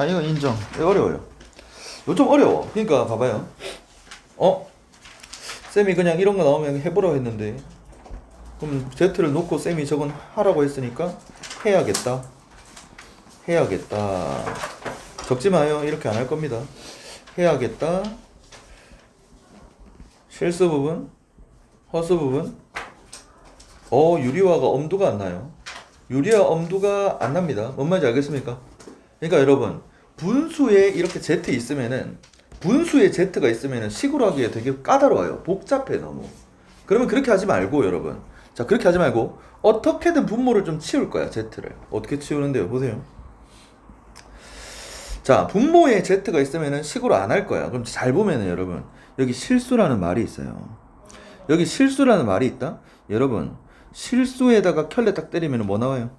아 이거 인정. 이거 어려워요. 이거 좀 어려워. 그러니까 봐봐요. 어? 쌤이 그냥 이런 거 나오면 해보라고 했는데 그럼 Z를 놓고 쌤이 저건 하라고 했으니까 해야겠다. 해야겠다. 적지 마요. 이렇게 안 할 겁니다. 해야겠다. 실수 부분, 허수 부분. 어, 유리화가 엄두가 안 나요. 유리화 엄두가 안 납니다. 뭔 말인지 알겠습니까? 그러니까 여러분, 분수에 이렇게 Z 있으면은 분수에 Z가 있으면은 식으로 하기에 되게 까다로워요. 복잡해 너무. 그러면 그렇게 하지 말고 여러분. 자, 그렇게 하지 말고 어떻게든 분모를 좀 치울 거야, Z를. 어떻게 치우는데요? 보세요. 자, 분모에 Z가 있으면은 식으로 안 할 거야. 그럼 잘 보면은 여러분, 여기 실수라는 말이 있어요. 여기 실수라는 말이 있다? 여러분, 실수에다가 켤레 딱 때리면 뭐 나와요?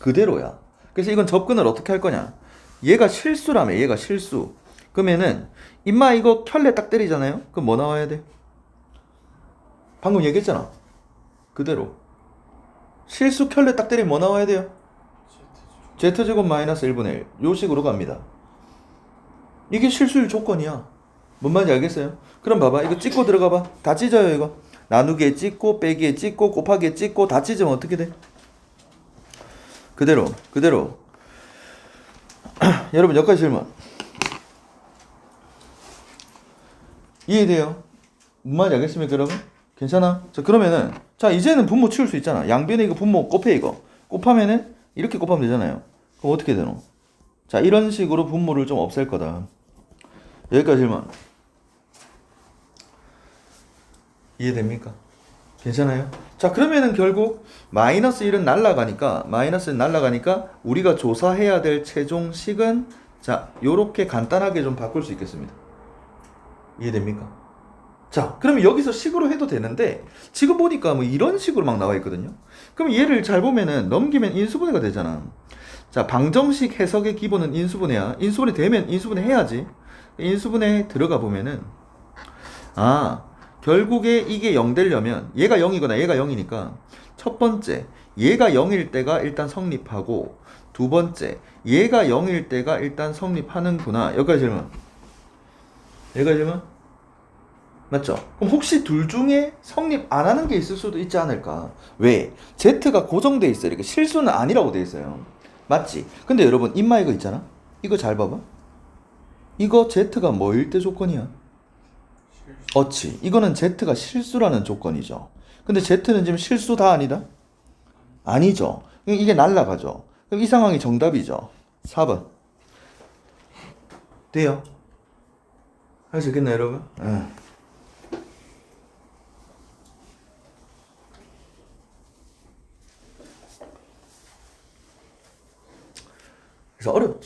그대로야. 그래서 이건 접근을 어떻게 할 거냐? 얘가 실수라며, 얘가 실수. 그러면은, 임마 이거 켤레 딱 때리잖아요? 그럼 뭐 나와야 돼? 방금 얘기했잖아. 그대로. 실수 켤레 딱 때리면 뭐 나와야 돼요? Z제곱 마이너스 1분의 1. 요 식으로 갑니다. 이게 실수일 조건이야. 뭔 말인지 알겠어요? 그럼 봐봐. 이거 찍고 들어가 봐. 다 찢어요, 이거. 나누기에 찍고, 빼기에 찍고, 곱하기에 찍고, 다 찢으면 어떻게 돼? 그대로, 그대로. 여러분, 여기까지 질문. 이해돼요? 뭔 말인지 알겠습니까, 여러분? 괜찮아? 자, 그러면은, 자, 이제는 분모 치울 수 있잖아. 양변에 이거 분모 곱해, 이거. 곱하면은, 이렇게 곱하면 되잖아요. 그럼 어떻게 되노? 자, 이런 식으로 분모를 좀 없앨 거다. 여기까지 질문. 이해됩니까? 괜찮아요? 자, 그러면은 결국 마이너스 1은 날라가니까 마이너스 1 날라가니까 우리가 조사해야 될 최종식은 자, 요렇게 간단하게 좀 바꿀 수 있겠습니다. 이해됩니까? 자, 그러면 여기서 식으로 해도 되는데 지금 보니까 뭐 이런 식으로 막 나와 있거든요. 그럼 얘를 잘 보면은 넘기면 인수분해가 되잖아. 자, 방정식 해석의 기본은 인수분해야. 인수분해 되면 인수분해 해야지. 인수분해 들어가 보면은 아, 결국에 이게 0 되려면 얘가 0이거나 얘가 0이니까 첫 번째 얘가 0일 때가 일단 성립하고 두 번째 얘가 0일 때가 일단 성립하는구나. 여기까지 질문. 여기까지 질문. 맞죠? 그럼 혹시 둘 중에 성립 안 하는 게 있을 수도 있지 않을까? 왜? Z가 고정돼 있어요. 이렇게 실수는 아니라고 돼 있어요. 맞지? 근데 여러분 임마 이거 있잖아. 이거 잘 봐봐. 이거 Z가 뭐일 때 조건이야? 어치. 이거는 Z가 실수라는 조건이죠. 근데 Z는 지금 실수 다 아니다? 아니죠. 이게 날라가죠. 그럼 이 상황이 정답이죠. 4번. 돼요? 할 수 있겠나요, 여러분? 응. 그래서 어렵죠.